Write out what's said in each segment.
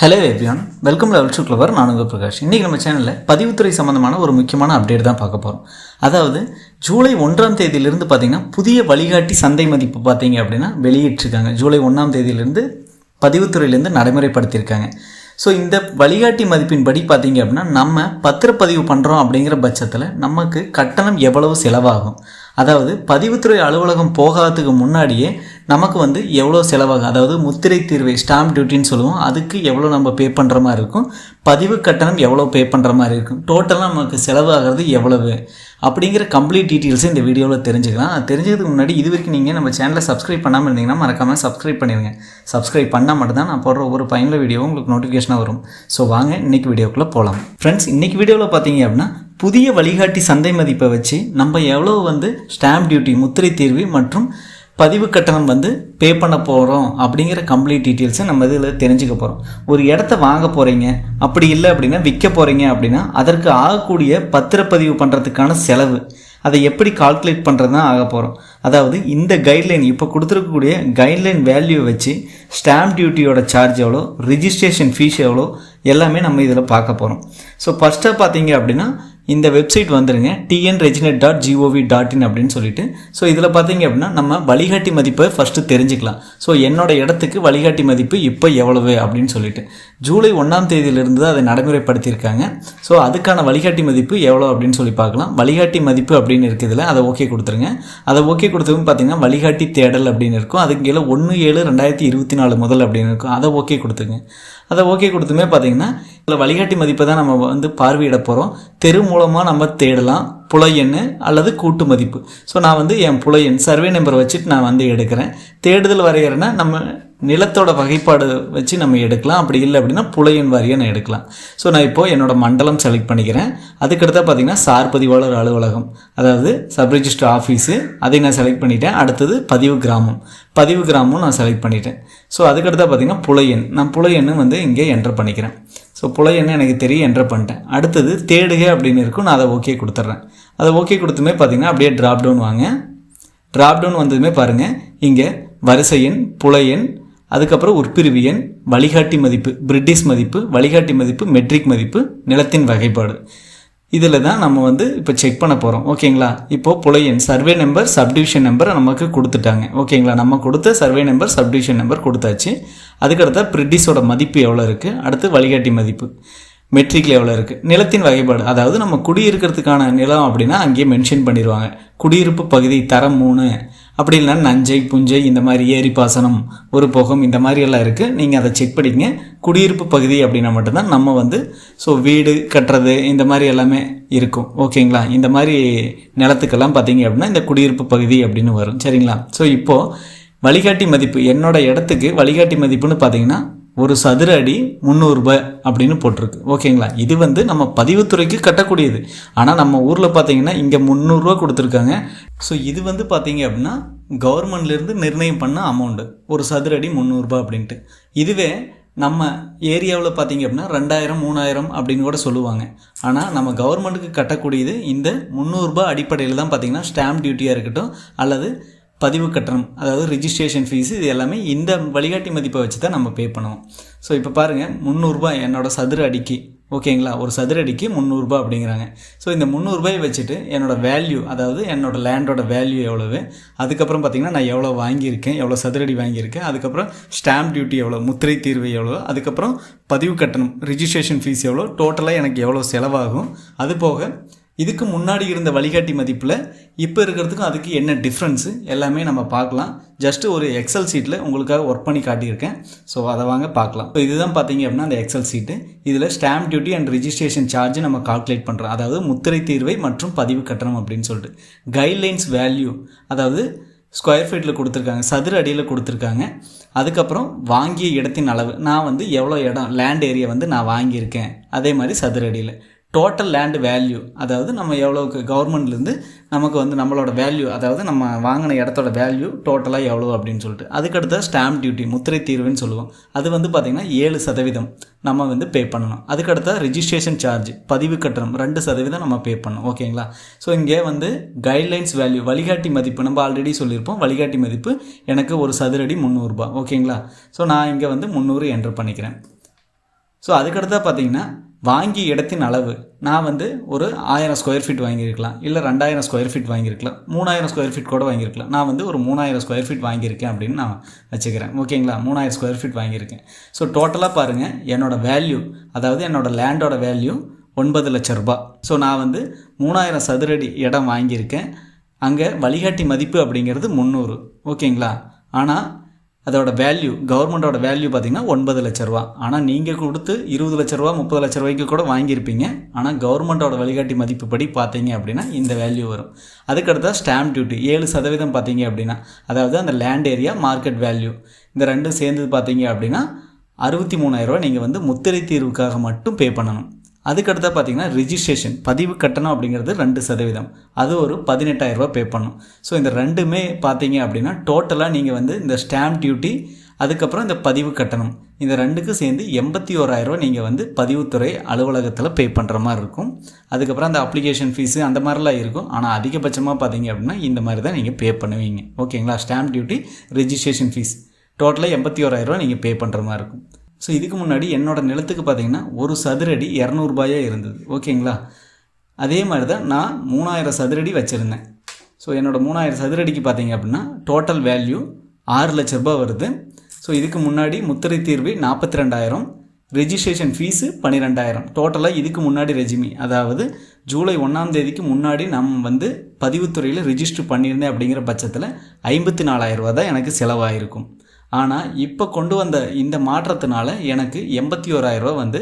Hello everyone welcome level to clever நான் உங்கள் பிரகாஷ். இன்றைக்கி நம்ம சேனலில் பதிவுத்துறை சம்மந்தமான ஒரு முக்கியமான அப்டேட் தான் பார்க்க போகிறோம் அதாவது ஜூலை ஒன்றாம் தேதியிலிருந்து பார்த்தீங்கன்னா புதிய வழிகாட்டி சந்தை மதிப்பு பார்த்தீங்க அப்படின்னா வெளியிட்டிருக்காங்க. ஜூலை ஒன்றாம் தேதியிலிருந்து பதிவுத்துறையிலேருந்து நடைமுறைப்படுத்தியிருக்காங்க. ஸோ இந்த வழிகாட்டி மதிப்பின்படி பார்த்தீங்க அப்படின்னா நம்ம பத்திரப்பதிவு பண்ணுறோம் அப்படிங்கிற பட்சத்தில் நமக்கு கட்டணம் எவ்வளவு செலவாகும்? அதாவது பதிவுத்துறை அலுவலகம் போகாததுக்கு முன்னாடியே நமக்கு வந்து எவ்வளோ செலவாகும்? அதாவது முத்திரை தீர்வை ஸ்டாம்ப் டியூட்டின்னு சொல்லுவோம். அதுக்கு எவ்வளோ நம்ம பே பண்ணுற மாதிரி இருக்கும்? பதிவு கட்டணம் எவ்வளோ பே பண்ணுற மாதிரி இருக்கும்? டோட்டலாக நமக்கு செலவாகிறது எவ்வளவு? அப்படிங்கிற கம்ப்ளீட் டீட்டெயில்ஸை இந்த வீடியோவில் தெரிஞ்சுக்கலாம். அது தெரிஞ்சதுக்கு முன்னாடி இது வரைக்கும் நீங்கள் நம்ம சேனலை சப்ஸ்கிரைப் பண்ணாமல் இருந்தீங்கன்னா மறக்காமல் சப்ஸ்கிரைப் பண்ணிடுங்க சப்ஸ்கிரைப் பண்ணால் மட்டும்தான் நான் போடுற ஒவ்வொரு பயனுள்ள வீடியோவும் உங்களுக்கு நோட்டிஃபிகேஷனாக வரும். ஸோ வாங்க இன்றைக்கி வீடியோக்குள்ளே போகலாம் ஃப்ரெண்ட்ஸ் இன்றைக்கி வீடியோவில் பார்த்தீங்க அப்படின்னா புதிய வழிகாட்டி சந்தை மதிப்பை வச்சு நம்ம எவ்வளோ வந்து ஸ்டாம்ப் டியூட்டி முத்திரை தீர்வு மற்றும் பதிவு கட்டணம் வந்து பே பண்ண போகிறோம் அப்படிங்கிற கம்ப்ளீட் டீட்டெயில்ஸை நம்ம இதில் தெரிஞ்சுக்க போகிறோம் ஒரு இடத்த வாங்க போகிறீங்க அப்படி இல்லை அப்படின்னா விற்க போகிறீங்க அப்படின்னா அதற்கு ஆகக்கூடிய பத்திரப்பதிவு பண்ணுறதுக்கான செலவு. அதை எப்படி கால்குலேட் பண்ணுறது தான் ஆக போகிறோம் அதாவது இந்த கைட்லைன் இப்போ கொடுத்துருக்கக்கூடிய கைட்லைன் வேல்யூ வச்சு ஸ்டாம்ப் டியூட்டியோட சார்ஜ் எவ்வளோ ரிஜிஸ்ட்ரேஷன் ஃபீஸ் எவ்வளோ எல்லாமே நம்ம இதில் பார்க்க போகிறோம் ஸோ ஃபஸ்ட்டாக பார்த்தீங்க அப்படின்னா இந்த வெப்சைட் வந்துருங்க TN reginet dot gov dot in அப்படின்னு சொல்லிட்டு. ஸோ இதில் பார்த்தீங்க அப்படின்னா நம்ம வழிகாட்டி மதிப்பை ஃபஸ்ட்டு தெரிஞ்சுக்கலாம். ஸோ என்னோட இடத்துக்கு வழிகாட்டி மதிப்பு இப்போ எவ்வளவு அப்படின்னு சொல்லிட்டு. ஜூலை ஒன்றாம் தேதியிலிருந்து தான் அதை நடைமுறைப்படுத்தியிருக்காங்க. ஸோ அதுக்கான வழிகாட்டி மதிப்பு எவ்வளோ அப்படின்னு சொல்லி பார்க்கலாம். வழிகாட்டி மதிப்பு அப்படின்னு இருக்குதுல அதை ஓகே கொடுத்துருங்க. அதை ஓகே கொடுத்ததும் பார்த்தீங்கன்னா வழிகாட்டி தேடல் அப்படின்னு இருக்கும். அதுக்கு கீழே ஒன்று ஏழு ரெண்டாயிரத்தி இருபத்தி நாலு முதல் அப்படின்னு இருக்கும். அதை ஓகே கொடுத்துருங்க. அதை ஓகே கொடுத்துமே பார்த்தீங்கன்னா இதில் வழிகாட்டி மதிப்பை தான் நம்ம வந்து பார்வையிட போகிறோம் தெரு மூலமாக நம்ம தேடலாம். புலை எண் அல்லது கூட்டு மதிப்பு. ஸோ நான் வந்து என் புலை எண் சர்வே நம்பர் வச்சுட்டு நான் வந்து எடுக்கிறேன். தேடுதல் வரைகிறேன்னா நம்ம நிலத்தோட வகைப்பாடு வச்சு நம்ம எடுக்கலாம். அப்படி இல்லை அப்படின்னா புலையன் வாரியாக நான் எடுக்கலாம். ஸோ நான் இப்போது என்னோடய மண்டலம் செலக்ட் பண்ணிக்கிறேன். அதுக்கடுத்தா பார்த்தீங்கன்னா சார் பதிவாளர் அலுவலகம் அதாவது சப் ரிஜிஸ்டர் ஆஃபீஸு அதை நான் செலக்ட் பண்ணிட்டேன். அடுத்தது பதிவு கிராமம். பதிவு கிராமம் நான் செலக்ட் பண்ணிட்டேன். ஸோ அதுக்கடுத்தா பார்த்தீங்கன்னா புலையன் நான் புலையன்னு வந்து இங்கே என்டர் பண்ணிக்கிறேன். ஸோ புலையன்னு எனக்கு தெரியும் என்டர் பண்ணிட்டேன். அடுத்தது தேடுக அப்படின்னு இருக்கும் நான் அதை ஓகே கொடுத்துட்றேன். அதை ஓகே கொடுத்துமே பார்த்தீங்கன்னா அப்படியே ட்ராப் டவுன் வாங்க. ட்ராப் டவுன் வந்ததுமே பாருங்கள் இங்கே வரிசை எண் புலையன் அதுக்கப்புறம் உட்பிரிவு எண் வழிகாட்டி மதிப்பு பிரிட்டிஷ் மதிப்பு வழிகாட்டி மதிப்பு மெட்ரிக் மதிப்பு நிலத்தின் வகைப்பாடு. இதில் தான் நம்ம வந்து இப்போ செக் பண்ண போகிறோம். ஓகேங்களா? இப்போது புலையன் சர்வே நம்பர் சப்டிவிஷன் நம்பர் நமக்கு கொடுத்துட்டாங்க. ஓகேங்களா? நம்ம கொடுத்த சர்வே நம்பர் சப்டிவிஷன் நம்பர் கொடுத்தாச்சு. அதுக்கடுத்த பிரிட்டிஸோட மதிப்பு எவ்வளோ இருக்குது அடுத்து வழிகாட்டி மதிப்பு. மெட்ரிக்கில் எவ்வளோ இருக்குது நிலத்தின் வகைப்பாடு. அதாவது நம்ம குடியிருக்கிறதுக்கான நிலம் அப்படின்னா அங்கேயே மென்ஷன் பண்ணிடுவாங்க. குடியிருப்பு பகுதி தரம் மூணு. அப்படி இல்லைன்னா நஞ்சை புஞ்சை இந்த மாதிரி ஏரி பாசனம் ஒரு புகம் இந்த மாதிரி எல்லாம் இருக்குது நீங்கள் அதை செக் பண்ணிங்க குடியிருப்பு பகுதி அப்படின்னா மட்டும்தான் நம்ம வந்து ஸோ வீடு கட்டுறது இந்த மாதிரி எல்லாமே இருக்கும். ஓகேங்களா இந்த மாதிரி நிலத்துக்கெல்லாம் பார்த்தீங்க அப்படின்னா இந்த குடியிருப்பு பகுதி அப்படின்னு வரும். சரிங்களா? ஸோ இப்போது வழிகாட்டி மதிப்பு என்னோட இடத்துக்கு வழிகாட்டி மதிப்புன்னு பார்த்தீங்கன்னா ஒரு சதுர அடி முந்நூறுரூபாய் அப்படின்னு போட்டிருக்கு. ஓகேங்களா? இது வந்து நம்ம பதிவுத்துறைக்கு கட்டக்கூடியது. ஆனால் நம்ம ஊரில் பார்த்தீங்கன்னா இங்கே முந்நூறுரூவா கொடுத்துருக்காங்க. ஸோ இது வந்து பார்த்தீங்க அப்படின்னா கவர்மெண்ட்லேருந்து நிர்ணயம் பண்ண அமௌண்ட்டு ஒரு சதுர அடி முந்நூறுரூபா அப்படின்ட்டு. இதுவே நம்ம ஏரியாவில் பார்த்தீங்க அப்படின்னா ரெண்டாயிரம் மூணாயிரம் அப்படின்னு கூட சொல்லுவாங்க. ஆனால் நம்ம கவர்மெண்ட்டுக்கு கட்டக்கூடியது இந்த முந்நூறுரூபா அடிப்படையில் தான் பார்த்தீங்கன்னா ஸ்டாம்ப் டியூட்டியாக இருக்கட்டும் அல்லது பதிவு கட்டணம். அதாவது ரிஜிஸ்ட்ரேஷன் ஃபீஸ் இது எல்லாமே இந்த வழிகாட்டி மதிப்பை வச்சு தான் நம்ம பே பண்ணுவோம். ஸோ இப்போ பாருங்கள் முந்நூறுரூபா என்னோட சதுர அடிக்கு ஓகேங்களா ஒரு சதுர அடிக்கு முந்நூறுரூபா அப்படிங்கிறாங்க. ஸோ இந்த முந்நூறுபாயை வச்சுட்டு என்னோடய வேல்யூ அதாவது என்னோடய லேண்டோட வேல்யூ எவ்வளவு? அதுக்கப்புறம் பார்த்திங்கன்னா நான் எவ்வளோ வாங்கியிருக்கேன் எவ்வளோ சதுரடி வாங்கியிருக்கேன் அதுக்கப்புறம் ஸ்டாம்ப் டியூட்டி எவ்வளோ முத்திரை தீர்வு எவ்வளோ அதுக்கப்புறம் பதிவு கட்டணம். ரிஜிஸ்ட்ரேஷன் ஃபீஸ் எவ்வளோ டோட்டலாக எனக்கு எவ்வளோ செலவாகும்? அது போக இதுக்கு முன்னாடி இருந்த வழிகாட்டி மதிப்பில் இப்போ இருக்கிறதுக்கும் அதுக்கு என்ன டிஃப்ரென்ஸு எல்லாமே நம்ம பார்க்கலாம். ஜஸ்ட்டு ஒரு எக்ஸல் சீட்டில் உங்களுக்காக ஒர்க் பண்ணி காட்டியிருக்கேன். ஸோ அதை வாங்க பார்க்கலாம். இப்போ இதுதான் பார்த்தீங்க அப்படின்னா அந்த எக்ஸல் சீட்டு இதில் stamp duty and registration charge நம்ம கால்குலேட் பண்ணுறோம் அதாவது முத்திரை தீர்வை மற்றும் பதிவு கட்டணம் அப்படின்னு சொல்லிட்டு. கைட்லைன்ஸ் வேல்யூ அதாவது ஸ்கொயர் ஃபீட்டில் கொடுத்துருக்காங்க சதுர அடியில் கொடுத்துருக்காங்க. அதுக்கப்புறம் வாங்கிய இடத்தின் அளவு. நான் வந்து எவ்வளோ இடம் லேண்ட் ஏரியா வந்து நான் வாங்கியிருக்கேன். அதே மாதிரி சதுர அடியில். டோட்டல் லேண்டு வேல்யூ அதாவது நம்ம எவ்வளோக்கு கவர்மெண்ட்லேருந்து நமக்கு வந்து நம்மளோட வேல்யூ அதாவது நம்ம வாங்கின இடத்தோட வேல்யூ டோட்டலாக எவ்வளோ அப்படின்னு சொல்லிட்டு. அதுக்கடுத்த ஸ்டாம்ப் டியூட்டி முத்திரை தீர்வுன்னு சொல்லுவோம். அது வந்து பார்த்திங்கன்னா ஏழு சதவீதம் நம்ம வந்து பே பண்ணணும் அதுக்கடுத்த ரிஜிஸ்ட்ரேஷன் சார்ஜ் பதிவு கட்டணம் ரெண்டு சதவீதம் நம்ம பே பண்ணணும். ஓகேங்களா ஸோ இங்கே வந்து கைட்லைன்ஸ் வேல்யூ வழிகாட்டி மதிப்பு நம்ம ஆல்ரெடி சொல்லியிருப்போம். வழிகாட்டி மதிப்பு எனக்கு ஒரு சதுரடி முந்நூறுரூபா ஓகேங்களா ஸோ நான் இங்கே வந்து முந்நூறு என்ட்ரு பண்ணிக்கிறேன். ஸோ அதுக்கடுத்தா பார்த்தீங்கன்னா வாங்கிய இடத்தின் அளவு நான் வந்து ஒரு ஆயிரம் ஸ்கொயர் ஃபீட் வாங்கியிருக்கலாம் இல்லை ரெண்டாயிரம் ஸ்கொயர் ஃபீட் வாங்கியிருக்கலாம் மூணாயிரம் ஸ்கொயர் ஃபீட் கூட வாங்கியிருக்கலாம். நான் வந்து ஒரு மூணாயிரம் ஸ்கொயர் ஃபீட் வாங்கியிருக்கேன் அப்படின்னு நான் வச்சுக்கிறேன். ஓகேங்களா? மூணாயிரம் ஸ்கொயர் ஃபீட் வாங்கியிருக்கேன். ஸோ டோட்டலாக பாருங்கள் என்னோடய வேல்யூ அதாவது என்னோடய லேண்டோட வேல்யூ ஒன்பது லட்ச ரூபாய். ஸோ நான் வந்து மூணாயிரம் சதுரடி இடம் வாங்கியிருக்கேன். அங்கே வழிகாட்டி மதிப்பு அப்படிங்கிறது முந்நூறு. ஓகேங்களா? ஆனால் அதோட வேல்யூ கவர்மெண்ட்டோட வேல்யூ பார்த்தீங்கன்னா ஒன்பது லட்ச ரூபா. ஆனால் நீங்கள் கொடுத்து இருபது லட்ச ரூபா முப்பது லட்ச ரூபாய்க்கு கூட வாங்கியிருப்பீங்க. ஆனால் கவர்மெண்ட்டோட வழிகாட்டி மதிப்பு படி பார்த்தீங்க அப்படின்னா இந்த வேல்யூ வரும். அதுக்கடுத்தா ஸ்டாம்ப் டியூட்டி ஏழு சதவீதம் பார்த்தீங்க அப்படின்னா அதாவது அந்த லேண்ட் ஏரியா மார்க்கெட் வேல்யூ இந்த ரெண்டும் சேர்ந்து பார்த்தீங்க அப்படின்னா அறுபத்தி மூணாயிரரூவா நீங்கள் வந்து முத்திரை தீர்வுக்காக மட்டும் பே பண்ணணும். அதுக்கடுத்தா பார்த்தீங்கன்னா ரிஜிஸ்ட்ரேஷன் பதிவு கட்டணம் அப்படிங்கிறது ரெண்டு சதவீதம். அது ஒரு பதினெட்டாயிரரூபா பே பண்ணும். ஸோ இந்த ரெண்டுமே பார்த்தீங்க அப்படின்னா டோட்டலாக நீங்கள் வந்து இந்த ஸ்டாம்ப் டியூட்டி அதுக்கப்புறம் இந்த பதிவு கட்டணம். இந்த ரெண்டுக்கும் சேர்ந்து எண்பத்தி ஓராயிரரூவா நீங்கள் வந்து பதிவுத்துறை அலுவலகத்தில் பே பண்ணுற மாதிரி இருக்கும். அதுக்கப்புறம் அந்த அப்ளிகேஷன் ஃபீஸு அந்த மாதிரிலாம் இருக்கும். ஆனால் அதிகபட்சமாக பார்த்தீங்க அப்படின்னா இந்த மாதிரி தான் நீங்கள் பே பண்ணுவீங்க. ஓகேங்களா ஸ்டாம்ப் டியூட்டி ரிஜிஸ்ட்ரேஷன் ஃபீஸ் டோட்டலாக எண்பத்தி ஓராயிரரூவா நீங்கள் பே பண்ணுற மாதிரி இருக்கும். ஸோ இதுக்கு முன்னாடி என்னோட நிலத்துக்கு பார்த்தீங்கன்னா ஒரு சதுரடி இரநூறுபாயாக இருந்தது. ஓகேங்களா? அதே மாதிரி தான் நான் மூணாயிரம் சதுரடி வச்சுருந்தேன். ஸோ என்னோடய மூணாயிரம் சதுரடிக்கு பார்த்தீங்க அப்படின்னா டோட்டல் வேல்யூ ஆறு லட்ச ரூபாய் வருது. ஸோ இதுக்கு முன்னாடி முத்திரை தீர்வு நாற்பத்தி ரெண்டாயிரம் ரெஜிஸ்ட்ரேஷன் ஃபீஸு பன்னிரெண்டாயிரம் டோட்டலாக இதுக்கு முன்னாடி ரெஜிமி அதாவது ஜூலை ஒன்றாம் தேதிக்கு முன்னாடி நம்ம வந்து பதிவுத்துறையில் ரிஜிஸ்டர் பண்ணியிருந்தேன் அப்படிங்கிற பட்சத்தில் ஐம்பத்தி நாலாயிரம் ரூபா தான் எனக்கு செலவாயிருக்கும். ஆனால் இப்போ கொண்டு வந்த இந்த மாற்றத்தினால எனக்கு எண்பத்தி ஓராயிரரூவா வந்து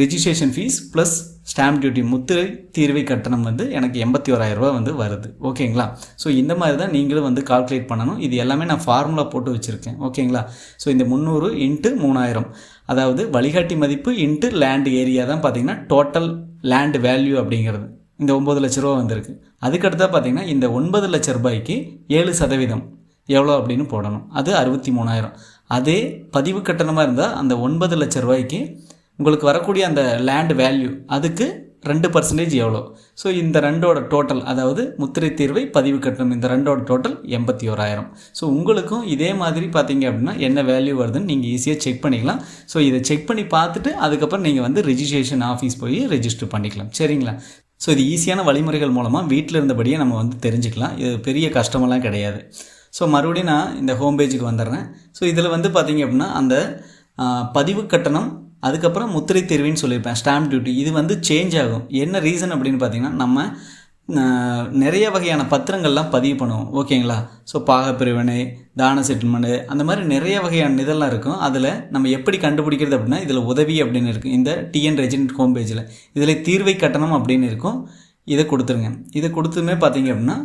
registration fees plus stamp duty முத்திரை தீர்வை கட்டணம் வந்து எனக்கு எண்பத்தி ஓராயிரரூவா வந்து வருது. ஓகேங்களா ஸோ இந்த மாதிரி தான் நீங்களும் வந்து கால்குலேட் பண்ணணும். இது எல்லாமே நான் ஃபார்முலா போட்டு வச்சுருக்கேன். ஓகேங்களா ஸோ இந்த முந்நூறு இன்ட்டு மூணாயிரம். அதாவது வழிகாட்டி மதிப்பு இன்ட்டு லேண்ட் ஏரியா தான் பார்த்தீங்கன்னா டோட்டல் லேண்ட் வேல்யூ அப்படிங்கிறது. இந்த ஒம்பது லட்ச ரூபா வந்திருக்கு. அதுக்கடுத்தா பார்த்தீங்கன்னா இந்த ஒன்பது லட்ச ரூபாய்க்கு ஏழு சதவீதம். எவ்வளோ அப்படின்னு போடணும். அது அறுபத்தி மூணாயிரம். அதே பதிவு கட்டணமாக இருந்தால் அந்த ஒன்பது லட்ச ரூபாய்க்கு உங்களுக்கு வரக்கூடிய அந்த லேண்ட் வேல்யூ அதுக்கு ரெண்டு பர்சன்டேஜ் எவ்வளோ ஸோ இந்த ரெண்டோட டோட்டல் அதாவது முத்திரை தீர்வை பதிவு கட்டணம். இந்த ரெண்டோட டோட்டல் எண்பத்தி ஓராயிரம். ஸோ உங்களுக்கும் இதே மாதிரி பார்த்தீங்க அப்படின்னா என்ன வேல்யூ வருதுன்னு நீங்கள் ஈஸியாக செக் பண்ணிக்கலாம். ஸோ இதை செக் பண்ணி பார்த்துட்டு அதுக்கப்புறம் நீங்கள் வந்து ரிஜிஸ்ட்ரேஷன் ஆஃபீஸ் போய் ரெஜிஸ்டர் பண்ணிக்கலாம். சரிங்களா? ஸோ இது ஈஸியான வழிமுறைகள் மூலமாக வீட்டில் இருந்தபடியே நம்ம வந்து தெரிஞ்சுக்கலாம். இது பெரிய கஷ்டமெல்லாம் கிடையாது. ஸோ மறுபடியும் நான் இந்த ஹோம் பேஜுக்கு வந்துடுறேன். ஸோ இதில் வந்து பார்த்திங்க அப்படின்னா அந்த பதிவு கட்டணம் அதுக்கப்புறம் முத்திரை தேர்வின்னு சொல்லியிருப்பேன் ஸ்டாம்ப் டியூட்டி இது வந்து சேஞ்ச் ஆகும். என்ன ரீசன் அப்படின்னு பார்த்தீங்கன்னா நம்ம நிறைய வகையான பத்திரங்கள்லாம் பதிவு பண்ணுவோம். ஓகேங்களா ஸோ பாகப்பிரிவினை தான செட்டில்மெண்ட்டு அந்த மாதிரி நிறைய வகையான இதெல்லாம் இருக்கும். அதில் நம்ம எப்படி கண்டுபிடிக்கிறது அப்படின்னா இதில் உதவி அப்படின்னு இருக்கும். இந்த டிஎன் ரெஜிடென்ட் ஹோம் பேஜில் இதில் தீர்வை கட்டணம் அப்படின்னு இருக்கும். இதை கொடுத்துருங்க. இதை கொடுத்துமே பார்த்தீங்க அப்படின்னா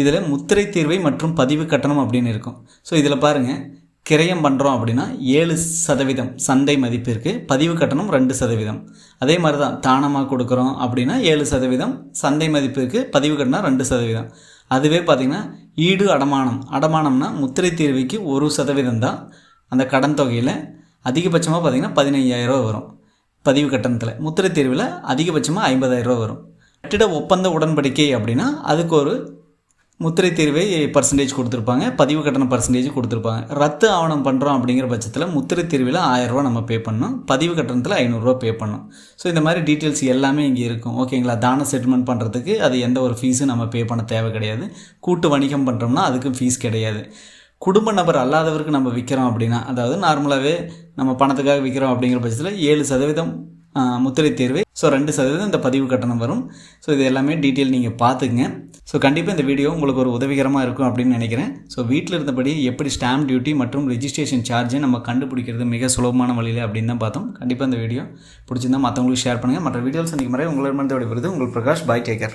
இதில் முத்திரை தீர்வை மற்றும் பதிவு கட்டணம் அப்படின்னு இருக்கும். ஸோ இதில் பாருங்கள் கிரயம் பண்ணுறோம் அப்படின்னா ஏழு சதவீதம் சந்தை மதிப்பிற்கு பதிவு கட்டணம் ரெண்டு சதவீதம். அதே மாதிரி தான் தானமாக கொடுக்குறோம் அப்படின்னா ஏழு சதவீதம் சந்தை மதிப்பிற்கு பதிவு கட்டணம் ரெண்டு சதவீதம். அதுவே பார்த்திங்கன்னா ஈடு அடமானம். அடமானம்னா முத்திரை தீர்வைக்கு ஒரு சதவீதம் தான் அந்த கடன் தொகையில் அதிகபட்சமாக பார்த்திங்கன்னா பதினைஞ்சாயிரரூவா வரும் பதிவு கட்டணத்தில். முத்திரை தீர்வில் அதிகபட்சமாக ஐம்பதாயிரரூவா வரும். கட்டிட ஒப்பந்த உடன்படிக்கை அப்படின்னா அதுக்கு ஒரு முத்திரை தீர்வை பர்சன்டேஜ் கொடுத்துருப்பாங்க பதிவு கட்டண பர்சன்டேஜ் கொடுத்துருப்பாங்க. ரத்து ஆவணம் பண்ணுறோம் அப்படிங்கிற பட்சத்தில் முத்திரை தீர்வில் ஆயிரரூவா நம்ம பே பண்ணணும். பதிவு கட்டணத்தில் ஐநூறுரூவா பே பண்ணணும். ஸோ இந்த மாதிரி டீட்டெயில்ஸ் எல்லாமே இங்கே இருக்கும். ஓகேங்களா தான செட்டில்மெண்ட் பண்ணுறதுக்கு அது எந்த ஒரு ஃபீஸும் நம்ம பே பண்ண தேவை கிடையாது. கூட்டு வணிகம் பண்ணுறோம்னா அதுக்கும் ஃபீஸ் கிடையாது. குடும்ப நபர் அல்லாதவருக்கு நம்ம விற்கிறோம் அப்படின்னா அதாவது நார்மலாகவே நம்ம பணத்துக்காக விற்கிறோம் அப்படிங்கிற பட்சத்தில் ஏழு சதவீதம் முத்திரை தேர்வு ஸோ ரெண்டு சதவீதம் இந்த பதிவு கட்டணம் வரும். ஸோ இது எல்லாமே டீட்டெயில் நீங்கள் பார்த்துக்குங்க. ஸோ கண்டிப்பாக இந்த வீடியோ உங்களுக்கு ஒரு உதவிகரமாக இருக்கும் அப்படின்னு நினைக்கிறேன். ஸோ வீட்டில் இருந்தபடி எப்படி ஸ்டாம்ப் டியூட்டி மற்றும் ரிஜிஸ்ட்ரேஷன் சார்ஜை நம்ம கண்டுபிடிக்கிறது மிக சுலபமான வழியில் அப்படின்னு தான் பார்த்தோம். கண்டிப்பாக இந்த வீடியோ பிடிச்சிருந்தா மற்றவங்களுக்கு ஷேர் பண்ணுங்கள் மற்ற வீடியோஸ் சந்திக்கும் முறை உங்களிடமிருந்து விடுவது உங்கள் பிரகாஷ் பாய் டேக்கர்